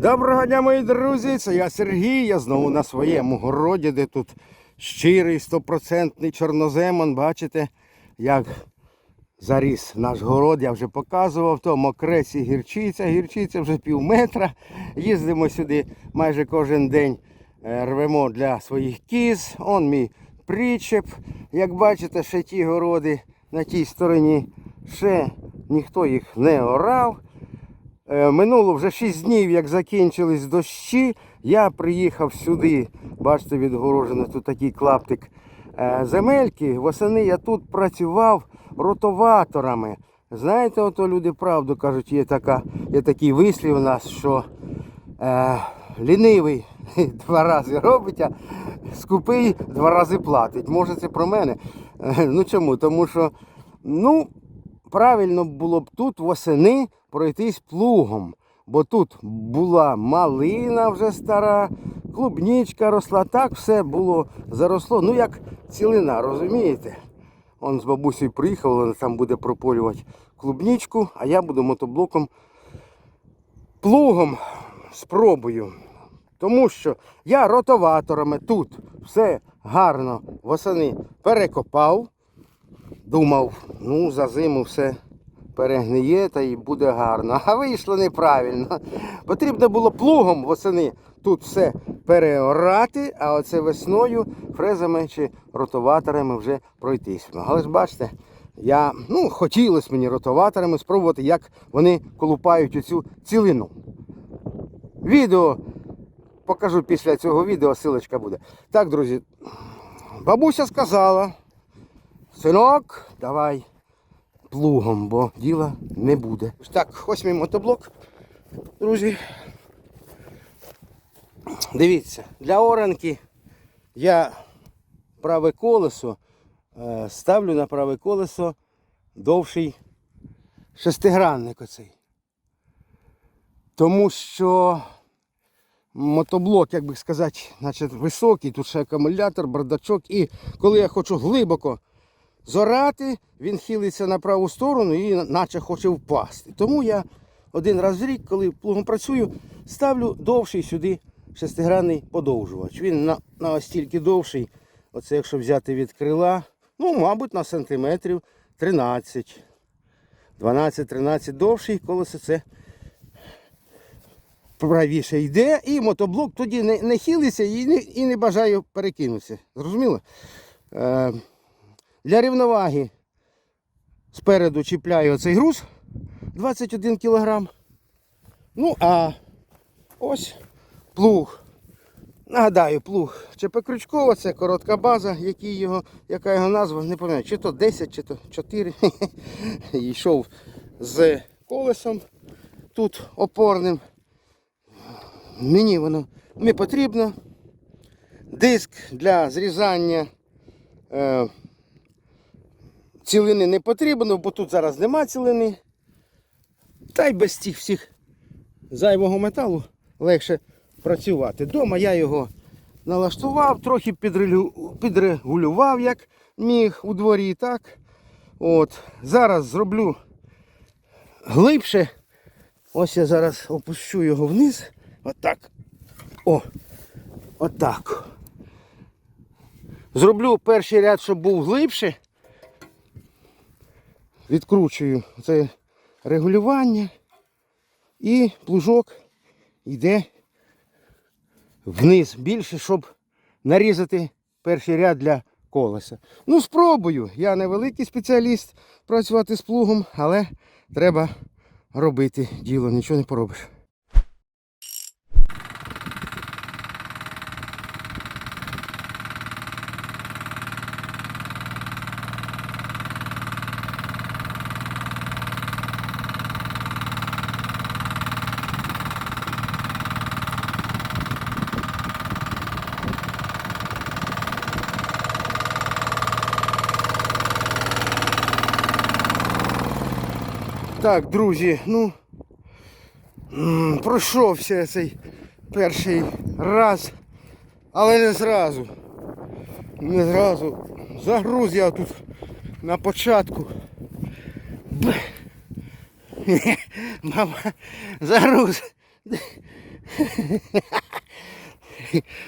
Доброго дня, мої друзі! Це я Сергій. Я знову на своєму городі, де тут щирий стопроцентний чорноземон. Бачите, як заріс наш город, я вже показував, то мокреці гірчиця, гірчиця вже пів метра. Їздимо сюди майже кожен день, е, рвемо для своїх кіз. Он мій причеп. Як бачите, ще ті городи на тій стороні, ще ніхто їх не орав. Е, Минуло вже 6 днів, як закінчились дощі. Я приїхав сюди, бачите, відгорожено тут такий клаптик е, земельки. Восени я тут працював ротоваторами. Знаєте, ото люди правду кажуть, є, така, є такий вислів у нас, що е, лінивий два рази робить, а скупий два рази платить. Може це про мене? Е, Ну чому? Тому що, ну, правильно було б тут восени пройтись плугом. Бо тут була малина вже стара, клубнічка росла, так все було заросло. Ну як цілина, розумієте? Он з бабусею приїхав, вона там буде прополювати клубнічку, а я буду мотоблоком плугом спробую. Тому що я ротоваторами тут все гарно восени перекопав. Думав, ну за зиму все перегниє та і буде гарно. А вийшло неправильно. Потрібно було плугом восени тут все переорати, а оце весною фрезами чи ротоваторами вже пройтись. Але ж бачите, я, ну, хотілося мені ротоваторами спробувати, як вони колупають оцю цілину. Відео покажу після цього відео, силочка буде. Так, друзі, бабуся сказала, синок, давай плугом, бо діла не буде. Так, ось мій мотоблок, друзі. Дивіться, для оранки я праве колесо е, ставлю на праве колесо довший шестигранник оцей. Тому що мотоблок, як би сказати, значить, високий, тут ще акумулятор, бардачок. І коли я хочу глибоко зорати, він хилиться на праву сторону і наче хоче впасти. Тому я один раз в рік, коли плугом працюю, ставлю довший сюди шестигранний подовжувач. Він на, на довший. Оце якщо взяти від крила, ну, мабуть, на сантиметрів 13. 12-13 довший, колесо це правіше йде, і мотоблок тоді не, не хилиться і не, і не бажає перекинутися. Зрозуміло? Е, для рівноваги спереду чіпляю оцей груз 21 кг. Ну, а ось плуг. Нагадаю, плуг ЧП Крючкова, це коротка база, який його, яка його назва, не пам'ятаю, чи то 10, чи то 4. Йшов з колесом тут опорним. Мені воно не потрібно. Диск для зрізання е, цілини не потрібно, бо тут зараз нема цілини. Та й без цих всіх зайвого металу легше працювати. Дома я його налаштував, трохи підрегулював, як міг у дворі. так. От. Зараз зроблю глибше. Ось я зараз опущу його вниз. Отак. О! Отак. Зроблю перший ряд, щоб був глибше. Відкручую це регулювання. І плужок йде вниз більше, щоб нарізати перший ряд для колеса. Ну, спробую. Я не великий спеціаліст працювати з плугом, але треба робити діло, нічого не поробиш. Так, друзі, ну пройшовся цей перший раз, але не зразу. Не зразу. Загруз я тут на початку. Мама, загруз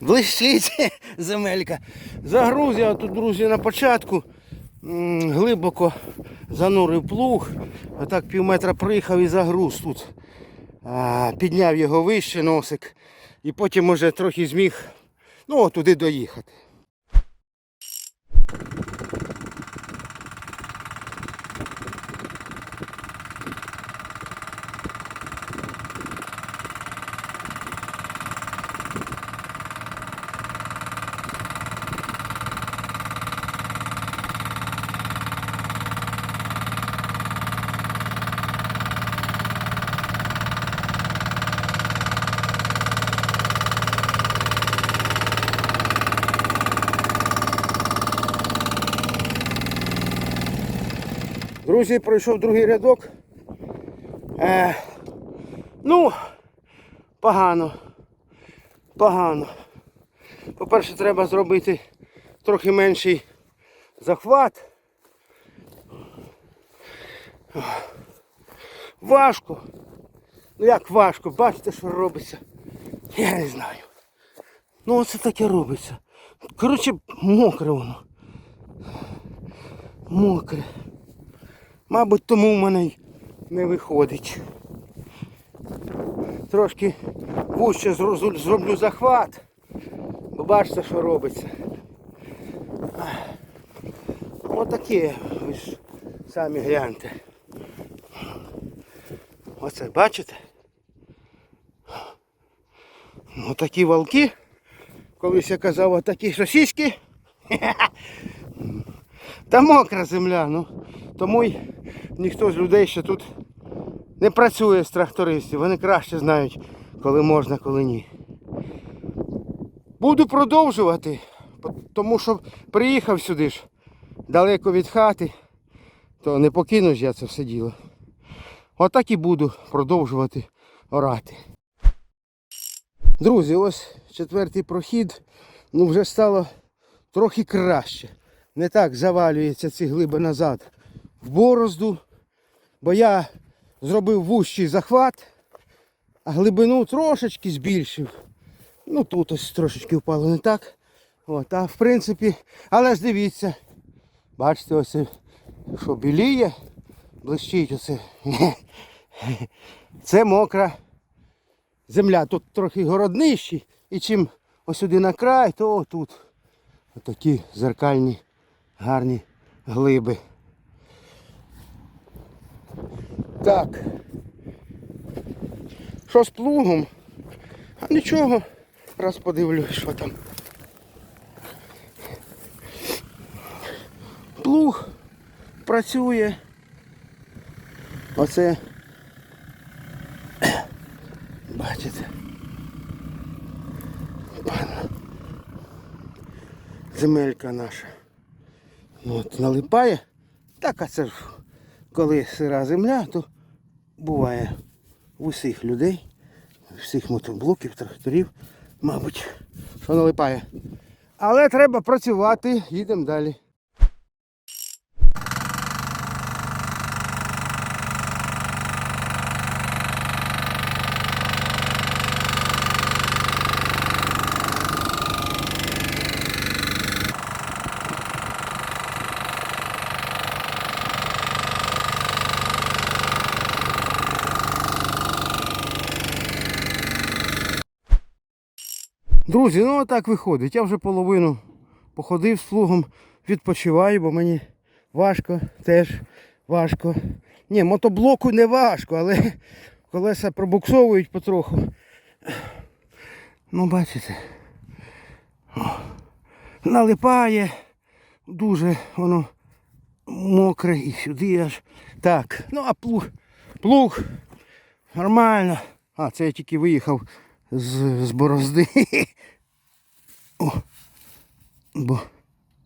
Блищить земелька. Загруз я тут, друзі, на початку глибоко занурив плуг. Отак пів метра приїхав і загруз тут. Підняв його вище носик. І потім уже трохи зміг ну, туди доїхати. Друзі, пройшов другий рядок. Е, ну, погано. Погано. По-перше, треба зробити трохи менший захват. Важко. Ну як важко, бачите, що робиться. Я не знаю. Ну оце таке робиться. Коротше, мокре воно. Мокре. Мабуть, тому в мене й не виходить. Трошки зрозу- зроблю захват. Бо бачите, що робиться. Отаке, ви ж самі гляньте. Оце бачите? Отакі валки. Колись я казав, отакі сосиски. Та мокра земля, ну. Тому й ніхто з людей ще тут не працює з трактористів. Вони краще знають, коли можна, коли ні. Буду продовжувати, тому що приїхав сюди ж далеко від хати, то не покину ж я це все діло. Отак і буду продовжувати орати. Друзі, ось четвертий прохід. Ну вже стало трохи краще. Не так завалюється ці глиби назад в борозду, бо я зробив вущий захват, а глибину трошечки збільшив. Ну тут ось трошечки впало не так. От, а в принципі, але ж дивіться, бачите, ось що біліє, блищить оце. Це мокра земля. Тут трохи городнищі. І чим ось сюди на край, то тут такі зеркальні гарні глиби. Так. Що з плугом? А нічого. Раз подивлюсь, що там. Плуг працює. Оце. Бачите. Земелька наша. От, налипає. Так, а це ж коли сира земля, то буває в усіх людей, всіх мотоблоків, тракторів, мабуть, що налипає. Але треба працювати, їдемо далі. Друзі, ну отак виходить. Я вже половину походив з плугом, відпочиваю, бо мені важко, теж важко. Ні, мотоблоку не важко, але колеса пробуксовують потроху. Ну, бачите. Налипає. Дуже воно мокре і сюди аж. Так, ну а плуг, плуг нормально. А, це я тільки виїхав з, з борозди. О, бо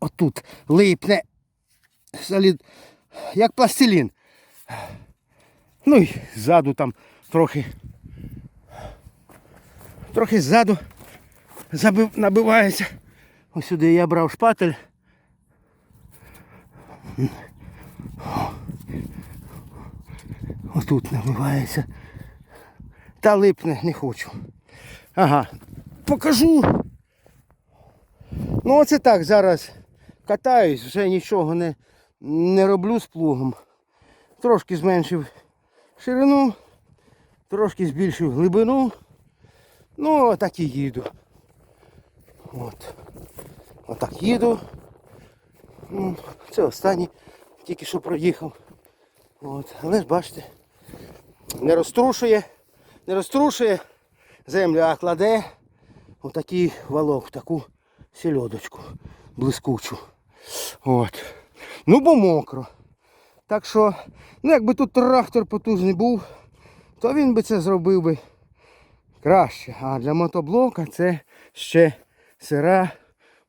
отут липне солід, як пластилін. Ну і ззаду там трохи. Трохи ззаду забив, набивається. Ось сюди я брав шпатель. Отут набивається. Та липне не хочу. Ага, покажу. Ну оце так зараз катаюсь, вже нічого не, не роблю з плугом. Трошки зменшив ширину, трошки збільшив глибину. Ну, так і їду. От. Отак їду. Ну, Це останній, тільки що проїхав. От. Але ж бачите, не розтрушує, не розтрушує землю, кладе отакий валок, таку сільодочку блискучу. От. Ну, бо мокро. Так що, ну якби тут трактор потужний був, то він би це зробив би краще. А для мотоблока це ще сира,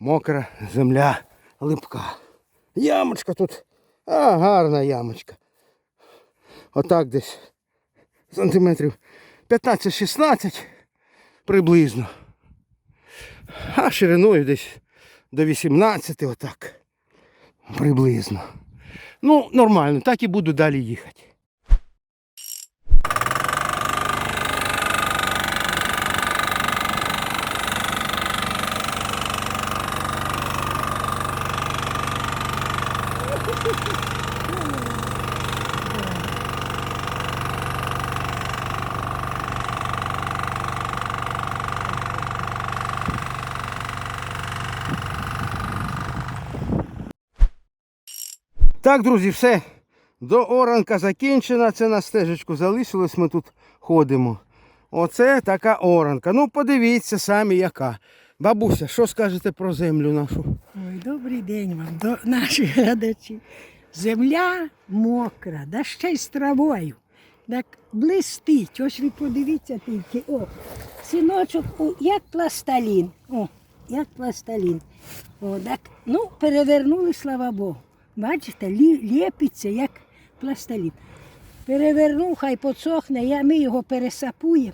мокра земля, липка. Ямочка тут. А, гарна ямочка. Отак десь сантиметрів 15-16 приблизно. А шириною десь до 18 отак. Приблизно. Ну, нормально, так і буду далі їхати. Так, друзі, все. До оранка закінчена. Це на стежечку залишилось, ми тут ходимо. Оце така оранка. Ну, подивіться самі яка. Бабуся, що скажете про землю нашу? Ой, добрий день вам, до наші глядачі. Земля мокра, да ще й з травою. Так блистить. Ось ви подивіться тільки. О, синочок, о, як пласталін. О, як пласталін. О, так, ну, перевернули, слава Богу. Бачите, ліпиться, як пласталін. Перевернув, хай подсохне, я, ми його пересапуємо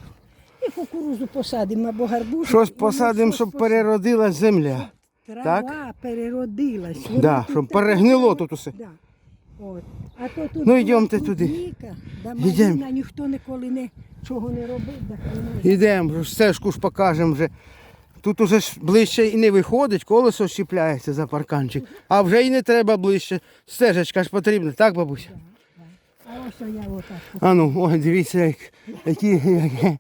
і кукурузу посадимо або гарбуз. Щось посадимо, щоб переродилась земля. Трава переродилась. Да, щоб тут перегнило тут усе. Да. От. А то тут Ну, йдемте туди. Йдем. ніхто ніколи не, чого не робив. Так Ідемо, стежку ж покажемо вже. Тут уже ж ближче і не виходить, колесо щіпляється за парканчик. А вже і не треба ближче. Стежечка ж потрібна, так, бабуся? А ось я отак. А ну, ой, дивіться, як, який, як,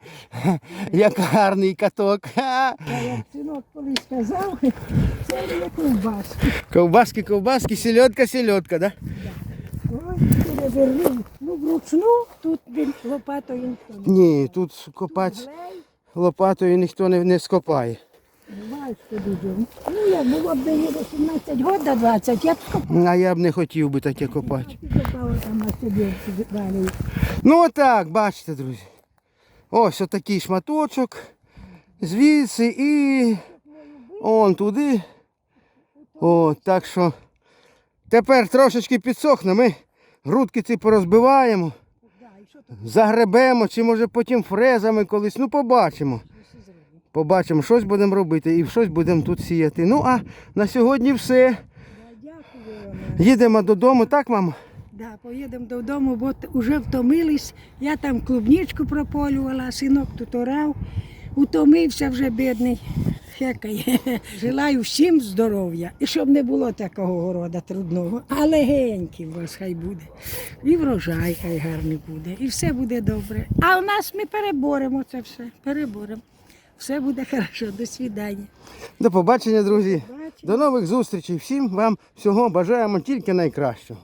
як гарний каток. Ха! Я як синок колись сказав, це не ковбаски. Ковбаски, ковбаски, сельодка, сельодка, да? Ой, перевернув. Ну, вручну тут він лопатою ніхто не Ні, тут копати лопатою ніхто не, не скопає. Ну, як було б мені 18 років 20, я б. А я б не хотів би таке копати. Ну отак, бачите, друзі. Ось отакий шматочок. Звідси і он туди. О, так що тепер трошечки підсохне, ми грудки ці порозбиваємо, загребемо, чи може потім фрезами колись. Ну побачимо. Побачимо, щось будемо робити і щось будемо тут сіяти. Ну а на сьогодні все. Їдемо додому, так, мамо? Да, поїдемо додому, бо вже втомились. Я там клубничку прополювала, синок тут орав. Утомився вже бідний. Хекає. Желаю всім здоров'я. І щоб не було такого города трудного. А легенький у вас хай буде. І врожай хай гарний буде. І все буде добре. А у нас ми переборемо це все. Переборемо. Все буде хорошо. До свидання. До побачення, друзі. Бачимо. До нових зустрічей. Всім вам всього бажаємо тільки найкращого.